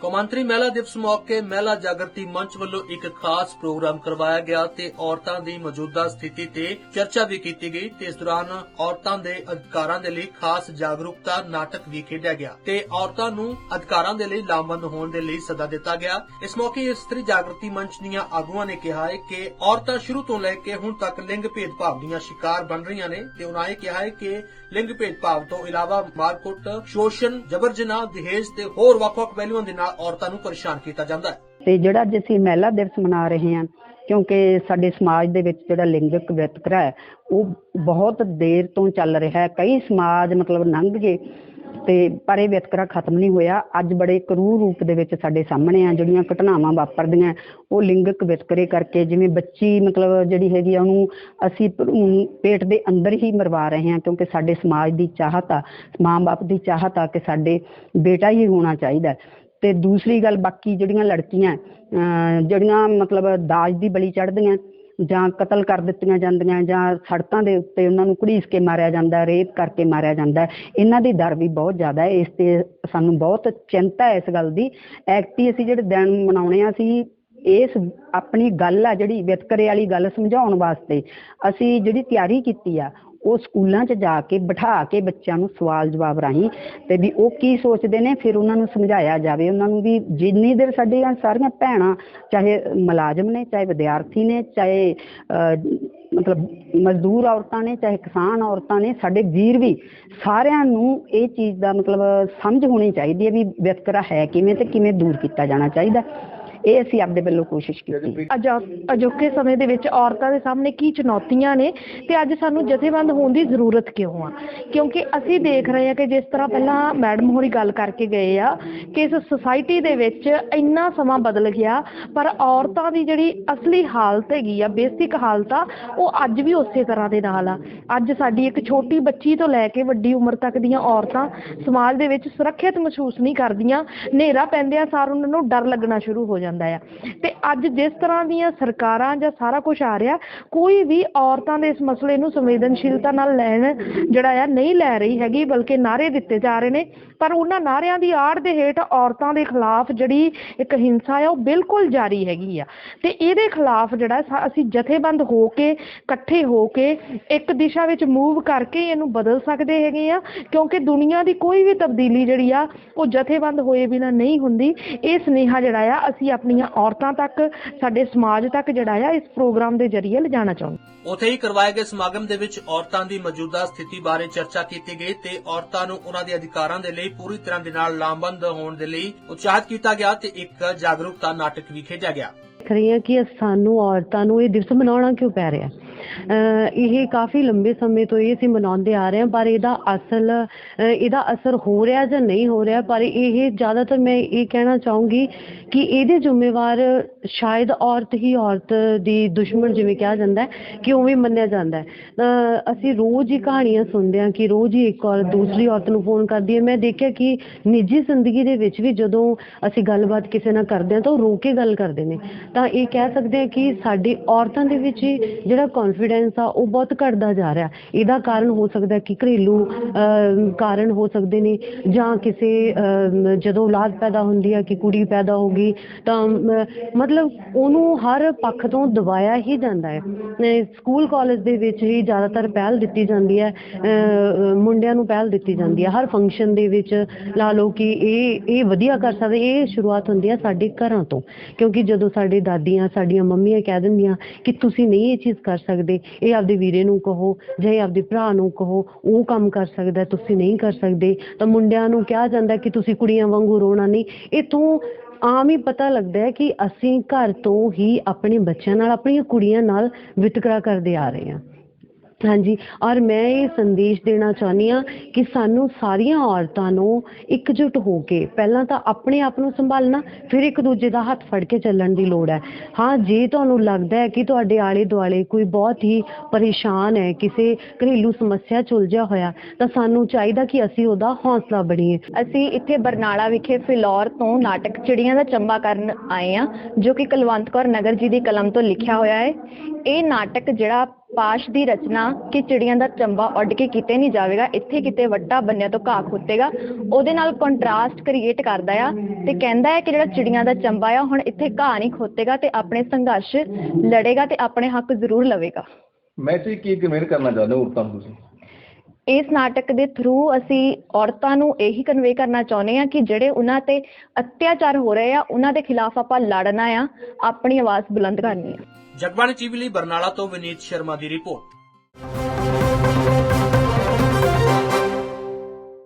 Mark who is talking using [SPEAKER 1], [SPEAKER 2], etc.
[SPEAKER 1] ਕੌਮਾਂਤਰੀ ਮਹਿਲਾ ਦਿਵਸ ਮੌਕੇ ਮਹਿਲਾ ਜਾਗਰਤੀ ਮੰਚ ਵੱਲੋਂ ਇੱਕ ਖਾਸ ਪ੍ਰੋਗਰਾਮ ਕਰਵਾਇਆ ਗਿਆ ਤੇ ਔਰਤਾਂ ਦੀ ਮੌਜੂਦਾ ਸਥਿਤੀ ਤੇ ਚਰਚਾ ਵੀ ਕੀਤੀ ਗਈ ਤੇ ਇਸ ਦੌਰਾਨ ਔਰਤਾਂ ਦੇ ਅਧਿਕਾਰਾਂ ਦੇ ਲਈ ਖਾਸ ਜਾਗਰੂਕਤਾ ਨਾਟਕ ਵੀ ਖੇਡਿਆ ਗਿਆ ਤੇ ਔਰਤਾਂ ਨੂੰ ਅਧਿਕਾਰਾਂ ਦੇ ਲਈ ਲਾਮਬੰਦ ਹੋਣ ਦੇ ਲਈ ਸੱਦਾ ਦਿੱਤਾ ਗਿਆ। ਇਸ ਮੌਕੇ ਇਸਤਰੀ ਜਾਗਰਤੀ ਮੰਚ ਦੀਆਂ ਆਗੂਆਂ ਨੇ ਕਿਹਾ ਹੈ ਕਿ ਔਰਤਾਂ ਸ਼ੁਰੂ ਤੋਂ ਲੈ ਕੇ ਹੁਣ ਤੱਕ ਲਿੰਗ ਭੇਦਭਾਵ ਦੀਆਂ ਸ਼ਿਕਾਰ ਬਣ ਰਹੀਆਂ ਨੇ ਤੇ ਉਹਨਾਂ ਇਹ ਕਿਹਾ ਹੈ ਕਿ ਲਿੰਗ ਭੇਦਭਾਵ ਤੋਂ ਇਲਾਵਾ ਮਾਰਕੁੱਟ, ਸ਼ੋਸ਼ਣ, ਜਬਰ ਜਨਾਹ, ਦਹੇਜ ਤੇ ਹੋਰ ਵੱਖ-ਵੱਖ ਪਹਿਲੂਆਂ ਦੇ ਨਾਲ ਔਰਤਾਂ ਨੂੰ ਪਰੇਸ਼ਾਨ ਕੀਤਾ ਜਾਂਦਾ ਹੈ।
[SPEAKER 2] ਤੇ ਜਿਹੜਾ ਅੱਜ ਅਸੀਂ ਮਹਿਲਾ ਦਿਵਸ ਮਨਾ ਰਹੇ ਹਾਂ, ਕਿਉਂਕਿ ਸਾਡੇ ਸਮਾਜ ਦੇ ਵਿੱਚ ਜਿਹੜਾ ਲਿੰਗਕ ਵਿਤਕਰਾ ਹੈ, ਉਹ ਬਹੁਤ ਦੇਰ ਤੋਂ ਚੱਲ ਰਿਹਾ ਹੈ। ਕਈ ਸਮਾਜ ਮਤਲਬ ਲੰਘ ਗਏ ਤੇ ਪਰ ਇਹ ਵਿਤਕਰਾ ਖਤਮ ਨਹੀਂ ਹੋਇਆ। ਅੱਜ ਬੜੇ ਕਰੂਰ ਰੂਪ ਦੇ ਵਿੱਚ ਸਾਡੇ ਸਾਹਮਣੇ ਆ, ਜਿਹੜੀਆਂ ਘਟਨਾਵਾਂ ਵਾਪਰਦੀਆਂ, ਉਹ ਲਿੰਗਕ ਵਿਤਕਰੇ ਕਰਕੇ ਜਿਵੇਂ ਬੱਚੀ ਮਤਲਬ ਜਿਹੜੀ ਹੈਗੀ ਆ, ਉਹਨੂੰ ਅਸੀਂ ਪੇਟ ਦੇ ਅੰਦਰ ਹੀ ਮਰਵਾ ਰਹੇ ਹਾਂ, ਕਿਉਂਕਿ ਸਾਡੇ ਸਮਾਜ ਦੀ ਚਾਹਤ ਆ, ਮਾਂ-ਬਾਪ ਦੀ ਚਾਹਤ ਆ ਕਿ ਸਾਡੇ ਬੇਟਾ ਹੀ ਹੋਣਾ ਚਾਹੀਦਾ ਤੇ ਦੂਸਰੀ ਗੱਲ ਬਾਕੀ ਜਿਹੜੀਆਂ ਲੜਕੀਆਂ ਜਿਹੜੀਆਂ ਮਤਲਬ ਦਾਜ ਦੀ ਬਲੀ ਚੜਦੀਆਂ ਜਾਂ ਕਤਲ ਕਰ ਦਿੱਤੀਆਂ ਜਾਂਦੀਆਂ, ਜਾਂ ਸੜਕਾਂ ਦੇ ਉੱਤੇ ਉਹਨਾਂ ਨੂੰ ਘੜੀਸ ਕੇ ਮਾਰਿਆ ਜਾਂਦਾ, ਰੇਪ ਕਰਕੇ ਮਾਰਿਆ ਜਾਂਦਾ, ਇਹਨਾਂ ਦੀ ਦਰ ਵੀ ਬਹੁਤ ਜ਼ਿਆਦਾ ਹੈ, ਇਸ ਤੇ ਸਾਨੂੰ ਬਹੁਤ ਚਿੰਤਾ ਹੈ ਇਸ ਗੱਲ ਦੀ। ਐਕਟੀ ਅਸੀਂ ਜਿਹੜੇ ਦਿਨ ਮਨਾਉਣੇ ਆ, ਅਸੀਂ ਇਸ ਆਪਣੀ ਗੱਲ ਆ ਜਿਹੜੀ ਵਿਤਕਰੇ ਵਾਲੀ ਗੱਲ ਸਮਝਾਉਣ ਵਾਸਤੇ, ਅਸੀਂ ਜਿਹੜੀ ਤਿਆਰੀ ਕੀਤੀ ਆ ਉਹ ਸਕੂਲਾਂ 'ਚ ਜਾ ਕੇ ਬਿਠਾ ਕੇ ਬੱਚਿਆਂ ਨੂੰ ਸਵਾਲ ਜਵਾਬ ਰਾਹੀਂ ਤੇ ਵੀ ਉਹ ਕੀ ਸੋਚਦੇ ਨੇ ਫਿਰ ਉਹਨਾਂ ਨੂੰ ਸਮਝਾਇਆ ਜਾਵੇ। ਉਹਨਾਂ ਨੂੰ ਵੀ ਜਿੰਨੀ ਦੇਰ ਸਾਡੀਆਂ ਸਾਰੀਆਂ ਭੈਣਾਂ ਚਾਹੇ ਮੁਲਾਜ਼ਮ ਨੇ ਚਾਹੇ ਵਿਦਿਆਰਥੀ ਨੇ ਚਾਹੇ ਅਹ, ਮਤਲਬ ਮਜ਼ਦੂਰ ਔਰਤਾਂ ਨੇ ਚਾਹੇ ਕਿਸਾਨ ਔਰਤਾਂ ਨੇ ਸਾਡੇ ਵੀਰ ਵੀ ਸਾਰਿਆਂ ਨੂੰ ਇਹ ਚੀਜ਼ ਦਾ ਮਤਲਬ ਸਮਝ ਹੋਣੀ ਚਾਹੀਦੀ ਹੈ ਵੀ ਵਿਤਕਰਾ ਹੈ ਕਿਵੇਂ ਤੇ ਕਿਵੇਂ ਦੂਰ ਕੀਤਾ ਜਾਣਾ ਚਾਹੀਦਾ। ਇਹ ਅਸੀਂ ਆਪਦੇ ਵੱਲੋਂ ਕੋਸ਼ਿਸ਼ ਕੀਤੀ।
[SPEAKER 3] ਅਜੋ- ਅਜੋਕੇ ਸਮੇਂ ਦੇ ਵਿੱਚ ਔਰਤਾਂ ਦੇ ਸਾਹਮਣੇ ਕੀ ਚੁਣੌਤੀਆਂ ਨੇ ਤੇ ਅੱਜ ਸਾਨੂੰ ਜਥੇਬੰਦ ਹੋਣ ਦੀ ਜ਼ਰੂਰਤ ਕਿਉਂ ਆ? ਕਿਉਂਕਿ ਅਸੀਂ ਦੇਖ ਰਹੇ ਹਾਂ ਕਿ ਜਿਸ ਤਰ੍ਹਾਂ ਪਹਿਲਾਂ ਮੈਡਮ ਹੋਰੀ ਗੱਲ ਕਰਕੇ ਗਏ ਆ ਕਿ ਇਸ ਸੁਸਾਇਟੀ ਦੇ ਵਿੱਚ ਇੰਨਾ ਸਮਾਂ ਬਦਲ ਗਿਆ ਪਰ ਔਰਤਾਂ ਦੀ ਜਿਹੜੀ ਅਸਲੀ ਹਾਲਤ ਹੈਗੀ ਆ ਬੇਸਿਕ ਹਾਲਤ ਆ ਉਹ ਅੱਜ ਵੀ ਉਸੇ ਤਰ੍ਹਾਂ ਦੇ ਨਾਲ ਆ। ਅੱਜ ਸਾਡੀ ਇੱਕ ਛੋਟੀ ਬੱਚੀ ਤੋਂ ਲੈ ਕੇ ਵੱਡੀ ਉਮਰ ਤੱਕ ਦੀਆਂ ਔਰਤਾਂ ਸਮਾਜ ਦੇ ਵਿੱਚ ਸੁਰੱਖਿਅਤ ਮਹਿਸੂਸ ਨਹੀਂ ਕਰਦੀਆਂ ਹਨੇਰਾ ਪੈਂਦਿਆਂ ਸਾਰ ਉਹਨਾਂ ਨੂੰ ਡਰ ਲੱਗਣਾ ਸ਼ੁਰੂ ਹੋ ਜਾਂਦਾ। ਆ। ਤੇ ਅੱਜ ਜਿਸ ਤਰ੍ਹਾਂ ਦੀਆਂ ਸਰਕਾਰਾਂ ਜਾਂ ਸਾਰਾ ਕੁਝ ਆ ਰਿਹਾ, ਕੋਈ ਵੀ ਔਰਤਾਂ ਦੇ ਇਸ ਮਸਲੇ ਨੂੰ ਸੰਵੇਦਨਸ਼ੀਲਤਾ ਨਾਲ ਲੈਣ ਜਿਹੜਾ ਆ, ਨਹੀਂ ਲੈ ਰਹੀ ਹੈਗੀ, ਬਲਕਿ ਨਾਅਰੇ ਦਿੱਤੇ ਜਾ ਰਹੇ ਨੇ। ਪਰ ਉਹਨਾਂ ਨਾਅਰਿਆਂ ਦੀ ਆੜ ਦੇ ਹੇਠ ਔਰਤਾਂ ਦੇ ਖਿਲਾਫ ਜਿਹੜੀ ਇੱਕ ਹਿੰਸਾ ਆ, ਉਹ ਬਿਲਕੁਲ ਜਾਰੀ ਹੈਗੀ ਆ। ਤੇ ਇਹਦੇ ਖਿਲਾਫ ਜਿਹੜਾ ਅਸੀਂ ਜਥੇਬੰਦ ਹੋ ਕੇ, ਇਕੱਠੇ ਹੋ ਕੇ ਇੱਕ ਦਿਸ਼ਾ ਵਿੱਚ ਮੂਵ ਕਰਕੇ ਇਹਨੂੰ ਬਦਲ ਸਕਦੇ ਹੈਗੇ ਆ, ਕਿਉਂਕਿ ਦੁਨੀਆ ਦੀ ਕੋਈ ਵੀ ਤਬਦੀਲੀ ਜਿਹੜੀ ਆ, ਉਹ ਜਥੇਬੰਦ ਹੋਏ ਬਿਨਾ ਨਹੀਂ ਹੁੰਦੀ। ਇਹ ਸੁਨੇਹਾ ਜਿਹੜਾ ਆ, ਅਸੀਂ ਆਪਣੀਆਂ ਔਰਤਾਂ ਤੱਕ ਸਾਡੇ ਸਮਾਜ ਤੱਕ ਜਿਹੜਾ ਆ ਇਸ ਪ੍ਰੋਗਰਾਮ ਦੇ ਜ਼ਰੀਏ ਲਿਜਾਣਾ ਚਾਹੁੰਦੇ।
[SPEAKER 1] ਉੱਥੇ ਹੀ ਕਰਵਾਏ ਗਏ ਸਮਾਗਮ ਦੇ ਵਿੱਚ ਔਰਤਾਂ ਦੀ ਮੌਜੂਦਾ ਸਥਿਤੀ ਬਾਰੇ ਚਰਚਾ ਕੀਤੀ ਗਈ ਤੇ ਔਰਤਾਂ ਨੂੰ ਉਹਨਾਂ ਦੇ ਅਧਿਕਾਰਾਂ ਦੇ ਲਈ ਪੂਰੀ ਤਰ੍ਹਾਂ ਦੇ ਨਾਲ ਲਾਮਬੰਦ ਹੋਣ ਦੇ ਲਈ ਉਤਸ਼ਾਹਿਤ ਕੀਤਾ ਗਿਆ ਤੇ ਇੱਕ ਜਾਗਰੂਕਤਾ ਨਾਟਕ ਵੀ ਖੇਡਿਆ ਗਿਆ।
[SPEAKER 4] ਦੇਖ ਰਹੀ ਹਾਂ ਕਿ ਸਾਨੂੰ ਔਰਤਾਂ ਨੂੰ ਇਹ ਦਿਵਸ ਮਨਾਉਣਾ ਕਿਉਂ ਪੈ ਰਿਹਾ? ਅਹ ਇਹ ਕਾਫੀ ਲੰਬੇ ਸਮੇਂ ਤੋਂ ਇਹ ਅਸੀਂ ਮਨਾਉਂਦੇ ਆ ਰਹੇ ਹਾਂ, ਪਰ ਇਹਦਾ ਅਸਲ ਇਹਦਾ ਅਸਰ ਹੋ ਰਿਹਾ ਜਾਂ ਨਹੀਂ ਹੋ ਰਿਹਾ, ਪਰ ਇਹ ਜ਼ਿਆਦਾਤਰ ਮੈਂ ਇਹ ਕਹਿਣਾ ਚਾਹੂੰਗੀ ਕਿ ਇਹਦੇ ਜ਼ਿੰਮੇਵਾਰ ਸ਼ਾਇਦ ਔਰਤ ਹੀ ਔਰਤ ਦੀ ਦੁਸ਼ਮਣ ਜਿਵੇਂ ਕਿਹਾ ਜਾਂਦਾ ਕਿ ਉਵੇਂ ਮੰਨਿਆ ਜਾਂਦਾ ਹੈ। ਅਸੀਂ ਰੋਜ਼ ਹੀ ਕਹਾਣੀਆਂ ਸੁਣਦੇ ਹਾਂ ਕਿ ਰੋਜ਼ ਹੀ ਇੱਕ ਔਰਤ ਦੂਸਰੀ ਔਰਤ ਨੂੰ ਫੋਨ ਕਰਦੀ ਹੈ। ਮੈਂ ਦੇਖਿਆ ਕਿ ਨਿੱਜੀ ਜ਼ਿੰਦਗੀ ਦੇ ਵਿੱਚ ਵੀ ਜਦੋਂ ਅਸੀਂ ਗੱਲਬਾਤ ਕਿਸੇ ਨਾਲ ਕਰਦੇ ਹਾਂ ਤਾਂ ਉਹ ਰੋ ਕੇ ਗੱਲ ਕਰਦੇ ਨੇ। ਤਾਂ ਇਹ ਕਹਿ ਸਕਦੇ ਹਾਂ ਕਿ ਸਾਡੀ ਔਰਤਾਂ ਦੇ ਵਿੱਚ ਜਿਹੜਾ ਕੌਨਫੀਡੈਂਸ ਆ ਉਹ ਬਹੁਤ ਘਟਦਾ ਜਾ ਰਿਹਾ। ਇਹਦਾ ਕਾਰਨ ਹੋ ਸਕਦਾ ਕਿ ਘਰੇਲੂ ਅਮ, ਕਾਰਨ ਹੋ ਸਕਦੇ ਨੇ ਜਾਂ ਕਿਸੇ ਅਮ, ਜਦੋਂ ਔਲਾਦ ਪੈਦਾ ਹੁੰਦੀ ਹੈ ਕਿ ਕੁੜੀ ਪੈਦਾ ਹੋ ਗਈ ਤਾਂ ਮਤਲਬ ਉਹਨੂੰ ਹਰ ਪੱਖ ਤੋਂ ਦਬਾਇਆ ਹੀ ਜਾਂਦਾ ਹੈ। ਸਕੂਲ ਕਾਲਜ ਦੇ ਵਿੱਚ ਹੀ ਜ਼ਿਆਦਾਤਰ ਪਹਿਲ ਦਿੱਤੀ ਜਾਂਦੀ ਹੈ ਅਹ, ਮੁੰਡਿਆਂ ਨੂੰ ਪਹਿਲ ਦਿੱਤੀ ਜਾਂਦੀ ਹੈ। ਹਰ ਫੰਕਸ਼ਨ ਦੇ ਵਿੱਚ ਲਾ ਲਓ ਕਿ ਇਹ ਇਹ ਵਧੀਆ ਕਰ ਸਕਦੇ ਇਹ ਸ਼ੁਰੂਆਤ ਹੁੰਦੀ ਹੈ ਸਾਡੇ ਘਰਾਂ ਤੋਂ। ਕਿਉਂਕਿ ਜਦੋਂ ਸਾਡੇ ਦਾਦੀਆਂ ਸਾਡੀਆਂ ਮੰਮੀਆਂ ਕਹਿ ਦਿੰਦੀਆਂ ਕਿ ਤੁਸੀਂ ਨਹੀਂ ਇਹ ਚੀਜ਼ ਕਰ ਸਕਦੇ ਇਹ ਆਪਦੇ ਵੀਰੇ ਨੂੰ ਕਹੋ ਜਾਂ ਇਹ ਆਪਦੇ ਭਰਾ ਨੂੰ ਕਹੋ, ਉਹ ਕੰਮ ਕਰ ਸਕਦਾ, ਤੁਸੀਂ ਨਹੀਂ ਕਰ ਸਕਦੇ। ਤਾਂ ਮੁੰਡਿਆਂ ਨੂੰ ਕਿਹਾ ਜਾਂਦਾ ਕਿ ਤੁਸੀਂ ਕੁੜੀਆਂ ਵਾਂਗੂ ਰੋਣਾ ਨਹੀਂ। ਇਥੋਂ ਆਮ ਹੀ ਪਤਾ ਲੱਗਦਾ ਹੈ ਕਿ ਅਸੀਂ ਘਰ ਤੋਂ ਹੀ ਆਪਣੇ ਬੱਚਿਆਂ ਨਾਲ, ਆਪਣੀਆਂ ਕੁੜੀਆਂ ਨਾਲ ਵਿਤਕਰਾ ਕਰਦੇ ਆ ਰਹੇ ਹਾਂ। ਹਾਂਜੀ, ਔਰ ਮੈਂ ਇਹ ਸੰਦੇਸ਼ ਦੇਣਾ ਚਾਹੁੰਦੀ ਹਾਂ ਕਿ ਸਾਨੂੰ ਸਾਰੀਆਂ ਔਰਤਾਂ ਨੂੰ ਇਕਜੁੱਟ ਹੋ ਕੇ ਪਹਿਲਾਂ ਤਾਂ ਆਪਣੇ ਆਪ ਨੂੰ ਸੰਭਾਲਣਾ, ਫਿਰ ਇੱਕ ਦੂਜੇ ਦਾ ਹੱਥ ਫੜ ਕੇ ਚੱਲਣ ਦੀ ਲੋੜ ਹੈ। ਹਾਂ, ਜੇ ਤੁਹਾਨੂੰ ਲੱਗਦਾ ਹੈ ਕਿ ਤੁਹਾਡੇ ਆਲੇ ਦੁਆਲੇ ਕੋਈ ਬਹੁਤ ਹੀ ਪਰੇਸ਼ਾਨ ਹੈ, ਕਿਸੇ ਘਰੇਲੂ ਸਮੱਸਿਆ 'ਚ ਉਲਝਿਆ ਹੋਇਆ, ਤਾਂ ਸਾਨੂੰ ਚਾਹੀਦਾ ਕਿ ਅਸੀਂ ਉਹਦਾ ਹੌਸਲਾ ਬਣੀਏ।
[SPEAKER 5] ਅਸੀਂ ਇੱਥੇ ਬਰਨਾਲਾ ਵਿਖੇ ਫਿਲੌਰ ਤੋਂ ਨਾਟਕ ਚਿੜੀਆਂ ਦਾ ਚੰਬਾ ਕਰਨ ਆਏ ਆ ਜੋ ਕਿ ਕੁਲਵੰਤ ਕੌਰ ਨਗਰ ਜੀ ਦੀ ਕਲਮ ਤੋਂ ਲਿਖਿਆ ਹੋਇਆ ਹੈ। ਇਹ ਨਾਟਕ ਜਿਹੜਾ ਪਾਸ਼ ਦੀ ਰਚਨਾ ਕਿ ਚਿੜੀਆਂ ਦਾ ਚੰਬਾ ਉੱਡ ਕੇ ਕਿਤੇ ਨਹੀਂ ਜਾਵੇਗਾ, ਇੱਥੇ ਕਿਤੇ ਵੱਟਾ ਬੰਨਿਆ ਤੋਂ ਘਾਹ ਖੁੱਤੇਗਾ, ਉਹਦੇ ਨਾਲ ਕੰਟਰਾਸਟ ਕ੍ਰੀਏਟ ਕਰਦਾ ਆ ਤੇ ਕਹਿੰਦਾ ਹੈ ਕਿ ਜਿਹੜਾ ਚਿੜੀਆਂ ਦਾ ਚੰਬਾ ਆ, ਹੁਣ ਇੱਥੇ ਘਾਹ ਨਹੀਂ ਖੋਤੇਗਾ ਤੇ ਆਪਣੇ ਸੰਘਰਸ਼ ਲੜੇਗਾ ਤੇ ਆਪਣੇ ਹੱਕ ਜ਼ਰੂਰ ਲਵੇਗਾ।
[SPEAKER 6] ਮੈਸੇਜ ਕੀ ਕਨਵੇ ਕਰਨਾ ਚਾਹੁੰਦੇ ਔਰਤਾਂ ਨੂੰ ਤੁਸੀਂ।
[SPEAKER 5] ਇਸ ਨਾਟਕ ਦੇ ਥਰੂ ਅਸੀਂ ਔਰਤਾਂ ਨੂੰ ਇਹੀ ਕਨਵੇ ਕਰਨਾ ਚਾਹੁੰਦੇ ਹਾਂ ਕਿ ਜਿਹੜੇ ਉਹਨਾਂ ਤੇ ਅਤਿਆਚਾਰ ਹੋ ਰਹੇ ਆ, ਉਹਨਾਂ ਦੇ ਖਿਲਾਫ ਆਪਾਂ ਲੜਨਾ ਆ, ਆਪਣੀ ਆਵਾਜ਼ ਬੁਲੰਦ ਕਰਨੀ ਆ।
[SPEAKER 1] ਜਗਬਾਣੀ ਟੀਵੀ ਲਈ ਬਰਨਾਲਾ ਤੋਂ ਵਿਨੀਤ ਸ਼ਰਮਾ ਦੀ ਰਿਪੋਰਟ।